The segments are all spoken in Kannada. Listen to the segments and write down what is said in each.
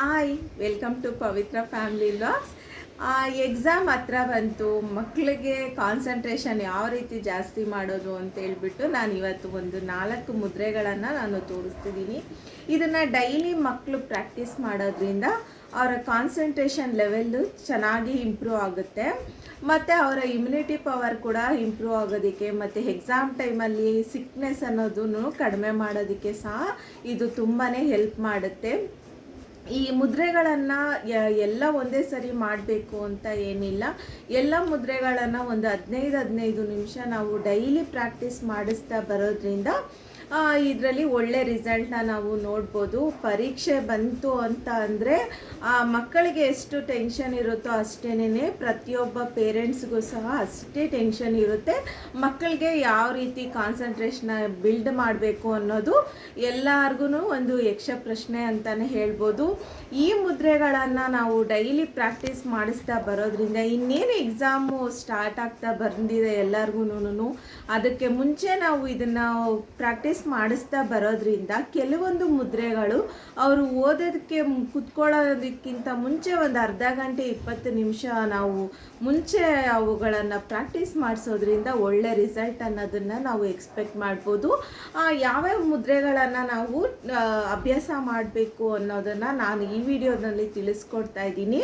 Hi welcome to Pavitra family logs exam ಹತ್ರ ಬಂತು. ಮಕ್ಕಳಿಗೆ ಕಾನ್ಸಂಟ್ರೇಷನ್ ಯಾವ ರೀತಿ ಜಾಸ್ತಿ ಮಾಡೋದು ಅಂತ ಹೇಳ್ಬಿಟ್ಟು ನಾನು ಇವತ್ತು ಒಂದು ನಾಲ್ಕು ಮುದ್ರೆಗಳನ್ನು ನಾನು ತೋರಿಸ್ತಿದ್ದೀನಿ. ಇದನ್ನು ಡೈಲಿ ಮಕ್ಕಳು ಪ್ರಾಕ್ಟೀಸ್ ಮಾಡೋದ್ರಿಂದ ಅವರ ಕಾನ್ಸಂಟ್ರೇಷನ್ ಲೆವೆಲ್ಲು ಚೆನ್ನಾಗಿ ಇಂಪ್ರೂವ್ ಆಗುತ್ತೆ. ಮತ್ತು ಅವರ ಇಮ್ಯುನಿಟಿ ಪವರ್ ಕೂಡ ಇಂಪ್ರೂವ್ ಆಗೋದಕ್ಕೆ, ಮತ್ತು ಎಕ್ಸಾಮ್ ಟೈಮಲ್ಲಿ ಸಿಕ್ನೆಸ್ ಅನ್ನೋದನ್ನು ಕಡಿಮೆ ಮಾಡೋದಕ್ಕೆ ಸಹ ಇದು ತುಂಬಾ ಹೆಲ್ಪ್ ಮಾಡುತ್ತೆ. ಈ ಮುದ್ರೆಗಳನ್ನು ಎಲ್ಲ ಒಂದೇ ಸರಿ ಮಾಡಬೇಕು ಅಂತ ಏನಿಲ್ಲ. ಎಲ್ಲ ಮುದ್ರೆಗಳನ್ನು ಒಂದು ಹದಿನೈದು ಹದಿನೈದು ನಿಮಿಷ ನಾವು ಡೈಲಿ ಪ್ರಾಕ್ಟೀಸ್ ಮಾಡಿಸ್ತಾ ಬರೋದ್ರಿಂದ ಇದರಲ್ಲಿ ಒಳ್ಳೆ ರಿಸಲ್ಟ್ನ ನಾವು ನೋಡ್ಬೋದು. ಪರೀಕ್ಷೆ ಬಂತು ಅಂತ ಅಂದರೆ, ಆ, ಮಕ್ಕಳಿಗೆ ಎಷ್ಟು ಟೆನ್ಷನ್ ಇರುತ್ತೋ ಅಷ್ಟೇನೆ ಪ್ರತಿಯೊಬ್ಬ ಪೇರೆಂಟ್ಸ್ಗೂ ಸಹ ಅಷ್ಟೇ ಟೆನ್ಷನ್ ಇರುತ್ತೆ. ಮಕ್ಕಳಿಗೆ ಯಾವ ರೀತಿ ಕಾನ್ಸಂಟ್ರೇಷನ್ನ ಬಿಲ್ಡ್ ಮಾಡಬೇಕು ಅನ್ನೋದು ಎಲ್ಲರಿಗೂ ಒಂದು ಯಕ್ಷ ಪ್ರಶ್ನೆ ಅಂತಲೇ ಹೇಳ್ಬೋದು. ಈ ಮುದ್ರೆಗಳನ್ನು ನಾವು ಡೈಲಿ ಪ್ರಾಕ್ಟೀಸ್ ಮಾಡಿಸ್ತಾ ಬರೋದ್ರಿಂದ ಇನ್ನೇನು ಎಕ್ಸಾಮು ಸ್ಟಾರ್ಟ್ ಆಗ್ತಾ ಬಂದಿದೆ ಎಲ್ಲರಿಗೂ ಅದಕ್ಕೆ ಮುಂಚೆ ನಾವು ಇದನ್ನು ಪ್ರಾಕ್ಟೀಸ್ ಮಾಡಿಸ್ತಾ ಬರೋದ್ರಿಂದ ಕೆಲವೊಂದು ಮುದ್ರೆಗಳು ಅವರು ಓದೋದಕ್ಕೆ ಕುತ್ಕೊಳ್ಳೋದಕ್ಕಿಂತ ಮುಂಚೆ ಒಂದು ಅರ್ಧ ಗಂಟೆ ಇಪ್ಪತ್ತು ನಿಮಿಷ ನಾವು ಮುಂಚೆ ಅವುಗಳನ್ನು ಪ್ರಾಕ್ಟೀಸ್ ಮಾಡಿಸೋದ್ರಿಂದ ಒಳ್ಳೆ ರಿಸಲ್ಟ್ ಅನ್ನೋದನ್ನು ನಾವು ಎಕ್ಸ್ಪೆಕ್ಟ್ ಮಾಡ್ಬೋದು. ಯಾವ್ಯಾವ ಮುದ್ರೆಗಳನ್ನು ನಾವು ಅಭ್ಯಾಸ ಮಾಡಬೇಕು ಅನ್ನೋದನ್ನು ನಾನು ಈ ವಿಡಿಯೋದಲ್ಲಿ ತಿಳಿಸ್ಕೊಡ್ತಾ ಇದ್ದೀನಿ.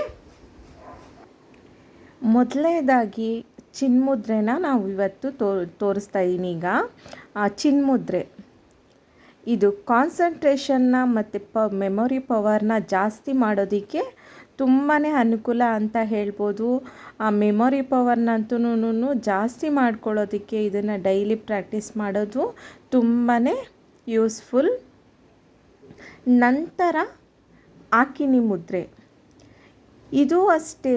ಮೊದಲನೇದಾಗಿ ಚಿನ್ಮುದ್ರೆನ ನಾವು ಇವತ್ತು ತೋ, ತೋರಿಸ್ತಾ ಇದ್ದೀನಿ ಈಗ. ಚಿನ್ಮುದ್ರೆ, ಇದು ಕಾನ್ಸಂಟ್ರೇಷನ್ನ ಮತ್ತು ಪ, ಮೆಮೊರಿ ಪವರ್ನ ಜಾಸ್ತಿ ಮಾಡೋದಕ್ಕೆ ತುಂಬಾ ಅನುಕೂಲ ಅಂತ ಹೇಳ್ಬೋದು. ಆ ಮೆಮೊರಿ ಪವರ್ನಂತೂ ಜಾಸ್ತಿ ಮಾಡ್ಕೊಳ್ಳೋದಕ್ಕೆ ಇದನ್ನು ಡೈಲಿ ಪ್ರಾಕ್ಟೀಸ್ ಮಾಡೋದು ತುಂಬಾ ಯೂಸ್ಫುಲ್. ನಂತರ ಆಕಿನಿ ಮುದ್ರೆ ಇದು ಅಷ್ಟೇ.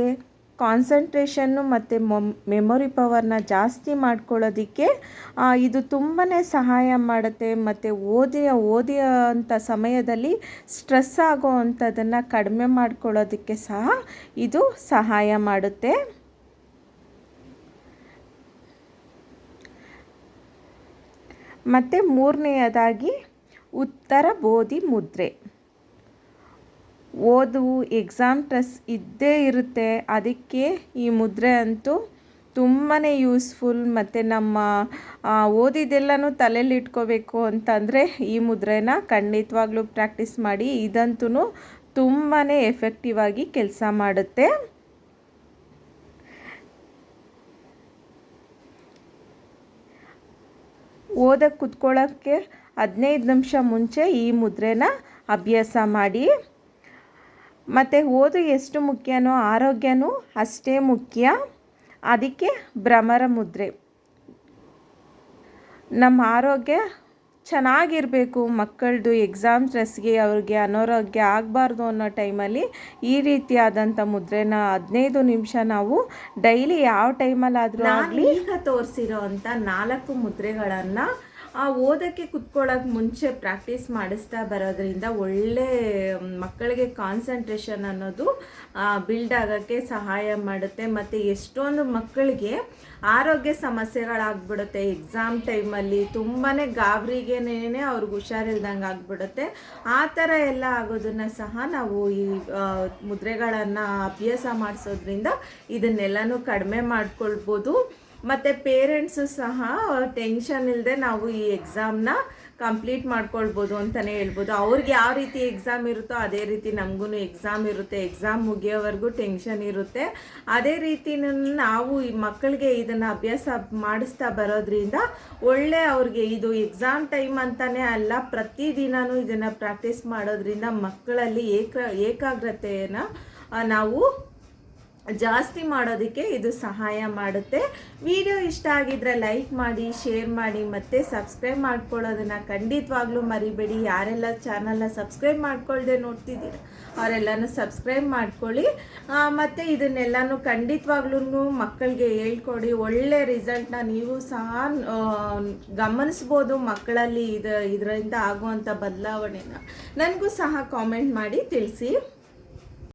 ಕಾನ್ಸಂಟ್ರೇಷನ್ನು ಮತ್ತು ಮೊಮ್, ಮೆಮೊರಿ ಪವರ್ನ ಜಾಸ್ತಿ ಮಾಡ್ಕೊಳ್ಳೋದಕ್ಕೆ ಇದು ತುಂಬಾ ಸಹಾಯ ಮಾಡುತ್ತೆ. ಮತ್ತು ಓದಿಯ ಓದಿಯ ಅಂಥ ಸಮಯದಲ್ಲಿ ಸ್ಟ್ರೆಸ್ ಆಗೋ ಅಂಥದ್ದನ್ನು ಕಡಿಮೆ ಮಾಡ್ಕೊಳ್ಳೋದಕ್ಕೆ ಸಹ ಇದು ಸಹಾಯ ಮಾಡುತ್ತೆ. ಮತ್ತು ಮೂರನೆಯದಾಗಿ ಉತ್ತರ ಬೋಧಿ ಮುದ್ರೆ. ಓದು ಎಕ್ಸಾಮ್ ಟ್ರೆಸ್ ಇದ್ದೇ ಇರುತ್ತೆ. ಅದಕ್ಕೆ ಈ ಮುದ್ರೆ ಅಂತೂ ತುಂಬಾ ಯೂಸ್ಫುಲ್ ಮತ್ತು ನಮ್ಮ ಓದಿದ್ದೆಲ್ಲನೂ ತಲೆಯಲ್ಲಿ ಇಟ್ಕೋಬೇಕು ಅಂತಂದರೆ ಈ ಮುದ್ರೆನ ಖಂಡಿತವಾಗ್ಲೂ ಪ್ರಾಕ್ಟೀಸ್ ಮಾಡಿ ಇದಂತೂ ತುಂಬಾ ಎಫೆಕ್ಟಿವ್ ಆಗಿ ಕೆಲಸ ಮಾಡುತ್ತೆ. ಓದಕ್ಕೆ ಕುತ್ಕೊಳ್ಳೋಕ್ಕೆ ಹದಿನೈದು ನಿಮಿಷ ಮುಂಚೆ ಈ ಮುದ್ರೆನ ಅಭ್ಯಾಸ ಮಾಡಿ. ಮತ್ತು ಓದು ಎಷ್ಟು ಮುಖ್ಯನೋ ಆರೋಗ್ಯನೂ ಅಷ್ಟೇ ಮುಖ್ಯ. ಅದಕ್ಕೆ ಭ್ರಮರ ಮುದ್ರೆ. ನಮ್ಮ ಆರೋಗ್ಯ ಚೆನ್ನಾಗಿರಬೇಕು. ಮಕ್ಕಳದು ಎಕ್ಸಾಮ್ ಸ್ಟ್ರೆಸ್ಗೆ ಅವ್ರಿಗೆ ಅನಾರೋಗ್ಯ ಆಗಬಾರ್ದು ಅನ್ನೋ ಟೈಮಲ್ಲಿ ಈ ರೀತಿಯಾದಂಥ ಮುದ್ರೆನ ಹದಿನೈದು ನಿಮಿಷ ನಾವು ಡೈಲಿ ಯಾವ ಟೈಮಲ್ಲಾದರೂ ಆಗಲಿ ಈಗ ತೋರಿಸಿರೋ ಅಂಥ ನಾಲ್ಕು ಮುದ್ರೆಗಳನ್ನು ಆ ಓದಕ್ಕೆ ಕುತ್ಕೊಳ್ಳೋಕೆ ಮುಂಚೆ ಪ್ರಾಕ್ಟೀಸ್ ಮಾಡಿಸ್ತಾ ಬರೋದ್ರಿಂದ ಒಳ್ಳೆ ಮಕ್ಕಳಿಗೆ ಕಾನ್ಸಂಟ್ರೇಷನ್ ಅನ್ನೋದು ಬಿಲ್ಡ್ ಆಗೋಕ್ಕೆ ಸಹಾಯ ಮಾಡುತ್ತೆ. ಮತ್ತು ಎಷ್ಟೊಂದು ಮಕ್ಕಳಿಗೆ ಆರೋಗ್ಯ ಸಮಸ್ಯೆಗಳಾಗ್ಬಿಡುತ್ತೆ. ಎಕ್ಸಾಮ್ ಟೈಮಲ್ಲಿ ತುಂಬಾ ಗಾಬರಿಗೇನೇ ಅವ್ರಿಗೆ ಹುಷಾರಿಲ್ದಂಗೆ ಆಗ್ಬಿಡುತ್ತೆ. ಆ ಥರ ಎಲ್ಲ ಆಗೋದನ್ನು ಸಹ ನಾವು ಈ ಮುದ್ರೆಗಳನ್ನು ಅಭ್ಯಾಸ ಮಾಡಿಸೋದ್ರಿಂದ ಇದನ್ನೆಲ್ಲನೂ ಕಡಿಮೆ ಮಾಡ್ಕೊಳ್ಬೋದು. ಮತ್ತು ಪೇರೆಂಟ್ಸು ಸಹ ಟೆನ್ಷನ್ ಇಲ್ಲದೆ ನಾವು ಈ ಎಕ್ಸಾಮ್ನ ಕಂಪ್ಲೀಟ್ ಮಾಡ್ಕೊಳ್ಬೋದು ಅಂತಲೇ ಹೇಳ್ಬೋದು. ಅವ್ರಿಗೆ ಯಾವ ರೀತಿ ಎಕ್ಸಾಮ್ ಇರುತ್ತೋ ಅದೇ ರೀತಿ ನಮಗೂ ಎಕ್ಸಾಮ್ ಇರುತ್ತೆ. ಎಕ್ಸಾಮ್ ಮುಗಿಯೋವರೆಗೂ ಟೆನ್ಷನ್ ಇರುತ್ತೆ. ಅದೇ ರೀತಿ ನಾವು ಈ ಮಕ್ಕಳಿಗೆ ಇದನ್ನು ಅಭ್ಯಾಸ ಮಾಡಿಸ್ತಾ ಬರೋದ್ರಿಂದ ಒಳ್ಳೆ ಅವ್ರಿಗೆ ಇದು ಎಕ್ಸಾಮ್ ಟೈಮ್ ಅಂತಲೇ ಅಲ್ಲ ಪ್ರತಿದಿನವೂ ಇದನ್ನು ಪ್ರಾಕ್ಟೀಸ್ ಮಾಡೋದ್ರಿಂದ ಮಕ್ಕಳಲ್ಲಿ ಏಕ ಏಕಾಗ್ರತೆಯನ್ನು ನಾವು ಜಾಸ್ತಿ ಮಾಡೋದಕ್ಕೆ ಇದು ಸಹಾಯ ಮಾಡುತ್ತೆ. ವಿಡಿಯೋ ಇಷ್ಟ ಆಗಿದ್ರೆ ಲೈಕ್ ಮಾಡಿ, ಶೇರ್ ಮಾಡಿ ಮತ್ತು ಸಬ್ಸ್ಕ್ರೈಬ್ ಮಾಡ್ಕೊಳ್ಳೋದನ್ನು ಖಂಡಿತವಾಗ್ಲೂ ಮರಿಬೇಡಿ. ಯಾರೆಲ್ಲ ಚಾನಲ್ನ ಸಬ್ಸ್ಕ್ರೈಬ್ ಮಾಡ್ಕೊಳ್ದೆ ನೋಡ್ತಿದ್ದೀರ, ಅವರೆಲ್ಲನೂ ಸಬ್ಸ್ಕ್ರೈಬ್ ಮಾಡ್ಕೊಳ್ಳಿ. ಮತ್ತು ಇದನ್ನೆಲ್ಲನೂ ಖಂಡಿತವಾಗ್ಲೂ ಮಕ್ಕಳಿಗೆ ಹೇಳ್ಕೊಡಿ. ಒಳ್ಳೆ ರಿಸಲ್ಟ್ನ ನೀವು ಸಹ ಗಮನಿಸ್ಬೋದು ಮಕ್ಕಳಲ್ಲಿ ಇದು, ಇದರಿಂದ ಆಗುವಂಥ ಬದಲಾವಣೆನ. ನನಗೂ ಸಹ ಕಾಮೆಂಟ್ ಮಾಡಿ ತಿಳಿಸಿ.